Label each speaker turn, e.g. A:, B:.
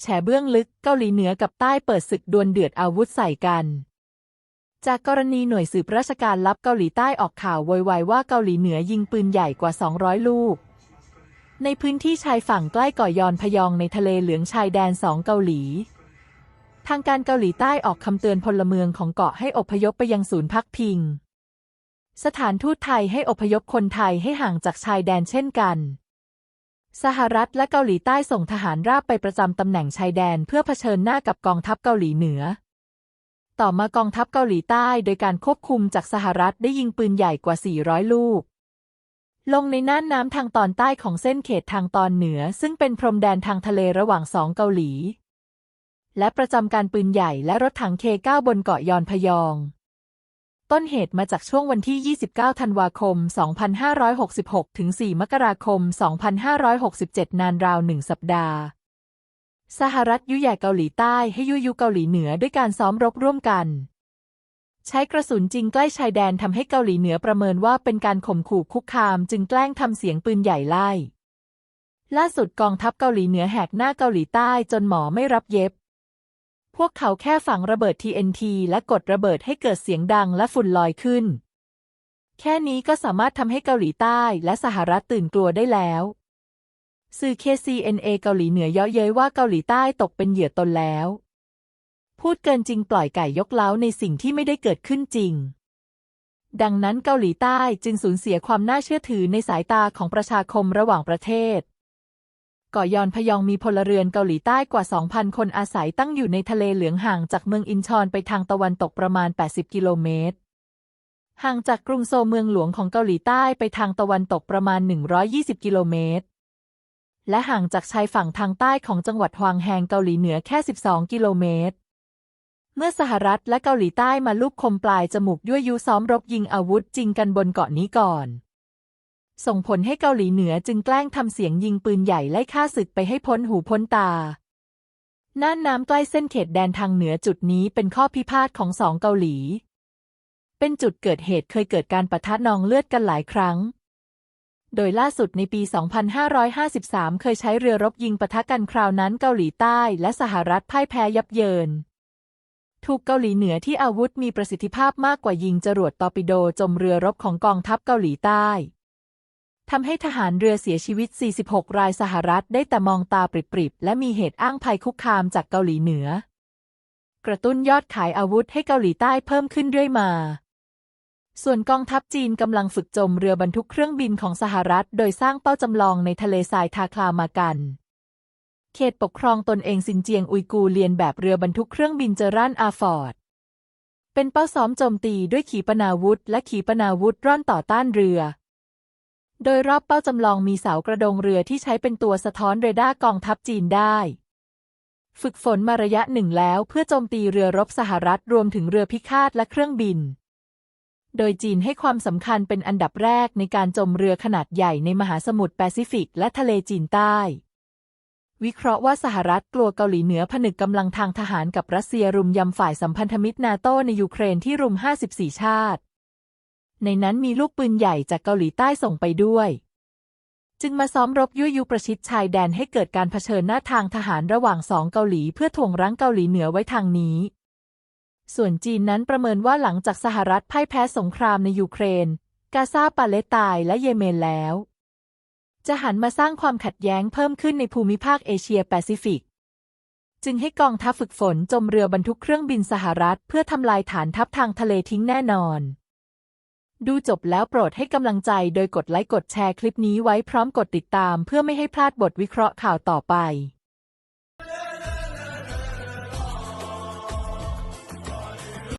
A: แฉเบื้องลึกเกาหลีเหนือกับใต้เปิดศึกดวลเดือดอาวุธใส่กัน จากกรณีหน่วยสืบราชการลับเกาหลีใต้ออกข่าวโวยวายว่าเกาหลีเหนือยิงปืนใหญ่กว่า 200 ลูก ในพื้นที่ชายฝั่งใกล้เกาะยอนพยองในทะเลเหลืองชายแดนสองเกาหลี ทางการเกาหลีใต้ออกคำเตือนพลเมืองของเกาะให้อพยพไปยังศูนย์พักพิง สถานทูตไทยให้อพยพคนไทยให้ห่างจากชายแดนเช่นกัน สหรัฐและเกาหลีใต้ส่งทหารราบไปประจำตำแหน่งชายแดนเพื่อเผชิญหน้ากับกองทัพเกาหลีเหนือ ต่อมากองทัพเกาหลีใต้โดยการควบคุมจากสหรัฐได้ยิงปืนใหญ่กว่า 400 ลูก ลงในน่านน้ำทางตอนใต้ของเส้นเขตทางตอนเหนือ ซึ่งเป็นพรมแดนทางทะเลระหว่างสองเกาหลี และประจำการปืนใหญ่และรถถังเค9บนเกาะยอนพยอง ต้นเหตุมาจากช่วงวันที่ 29 ธันวาคม 2566 ถึง 4 มกราคม 2567 นานราวหนึ่งสัปดาห์ สหรัฐยุแย่เกาหลีใต้ให้ยุยุเกาหลีเหนือด้วยการซ้อมรบร่วมกัน ใช้กระสุนจริงใกล้ชายแดนทำให้เกาหลีเหนือประเมินว่าเป็นการข่มขู่คุกคาม จึงแกล้งทำเสียงปืนใหญ่ไล่ ล่าสุดกองทัพเกาหลีเหนือแหกหน้าเกาหลีใต้จนหมอไม่รับเย็บ พวกเขาแค่ฝังระเบิด TNT และกดระเบิดให้เกิดเสียงดังและฝุ่นลอยขึ้น แค่นี้ก็สามารถทำให้เกาหลีใต้และสหรัฐตื่นกลัวได้แล้ว สื่อ KCNA เกาหลีเหนือเยาะเย้ยว่าเกาหลีใต้ตกเป็นเหยื่อตนแล้ว พูดเกินจริงปล่อยไก่ยกเล้าในสิ่งที่ไม่ได้เกิดขึ้นจริง ดังนั้นเกาหลีใต้จึงสูญเสียความน่าเชื่อถือในสายตาของประชาคมระหว่างประเทศ เกาะยอนพยองมีพลเรือนเกาหลีใต้กว่า 2,000 คนอาศัยตั้งอยู่ในทะเลเหลืองห่างจากเมืองอินชอนไปทางตะวันตกประมาณ 80 กิโลเมตร ห่างจากกรุงโซลเมืองหลวงของเกาหลีใต้ไปทางตะวันตกประมาณ 120 กิโลเมตร และห่างจากชายฝั่งทางใต้ของจังหวัดฮวางแฮงเกาหลีเหนือแค่ 12 กิโลเมตร เมื่อสหรัฐและเกาหลีใต้มาลูบคมปลายจมูกยั่วยุซ้อมรบยิงอาวุธจริงกันบนเกาะนี้ก่อน ส่งผลให้เกาหลีเหนือจึงแกล้งทำเสียงยิงปืนใหญ่ไล่ฆ่าศึกไปให้พ้นหูพ้นตา น่านน้ำใกล้เส้นเขตแดนทางเหนือจุดนี้เป็นข้อพิพาทของสองเกาหลี เป็นจุดเกิดเหตุเคยเกิดการปะทะนองเลือดกันหลายครั้ง โดยล่าสุดในปี 2553 เคยใช้เรือรบยิงปะทะกันคราวนั้นเกาหลีใต้และสหรัฐพ่ายแพ้ยับเยินถูกเกาหลีเหนือที่อาวุธมีประสิทธิภาพมากกว่ายิงจรวดตอร์ปิโดจมเรือรบของกองทัพเกาหลีใต้ ทำให้ทหารเรือเสียชีวิต 46 รายสหรัฐได้แต่มองตาปริบๆ และมีเหตุอ้างภัยคุกคามจากเกาหลีเหนือ กระตุ้นยอดขายอาวุธให้เกาหลีใต้เพิ่มขึ้นเรื่อยมา ส่วนกองทัพจีนกำลังฝึกจมเรือบรรทุกเครื่องบินของสหรัฐ โดยสร้างเป้าจำลองในทะเลทรายทาคลามากัน เขตปกครองตนเองซินเจียงอุยกูเรียนแบบเรือบรรทุกเครื่องบินเจอรันอาฟอร์ดเป็นเป้าซ้อมโจมตีด้วยขีปนาวุธ และขีปนาวุธร่อนต่อต้านเรือ โดยรอบเป้าจำลองมีเสากระดงเรือที่ใช้เป็นตัวสะท้อนเรดาร์กองทัพจีนได้ ฝึกฝนมาระยะหนึ่งแล้วเพื่อโจมตีเรือรบสหรัฐรวมถึงเรือพิฆาตและเครื่องบิน โดยจีนให้ความสำคัญเป็นอันดับแรกในการจมเรือขนาดใหญ่ในมหาสมุทรแปซิฟิกและทะเลจีนใต้ วิเคราะห์ว่าสหรัฐกลัวเกาหลีเหนือผนึกกำลังทางทหารกับรัสเซียรุมยำฝ่ายสัมพันธมิตรนาโตในยูเครนที่รุม 54 ชาติ ในนั้นมีลูกปืนใหญ่จากเกาหลีใต้ส่งไปด้วย จึงมาซ้อมรบยั่วยุประชิดชายแดนให้เกิดการเผชิญหน้าทางทหารระหว่างสองเกาหลีเพื่อถ่วงรั้งเกาหลีเหนือไว้ทางนี้ ส่วนจีนนั้นประเมินว่าหลังจากสหรัฐพ่ายแพ้สงครามในยูเครน กาซาปาเลสไตน์และเยเมนแล้ว จะหันมาสร้างความขัดแย้งเพิ่มขึ้นในภูมิภาคเอเชียแปซิฟิกจึงให้กองทัพฝึกฝนจมเรือบรรทุกเครื่องบินสหรัฐ เพื่อทำลายฐานทัพทางทะเลทิ้งแน่นอน ดูจบแล้วโปรดให้กำลังใจโดยกดไลค์กดแชร์คลิปนี้ไว้พร้อมกดติดตามเพื่อไม่ให้พลาดบทวิเคราะห์ข่าวต่อไป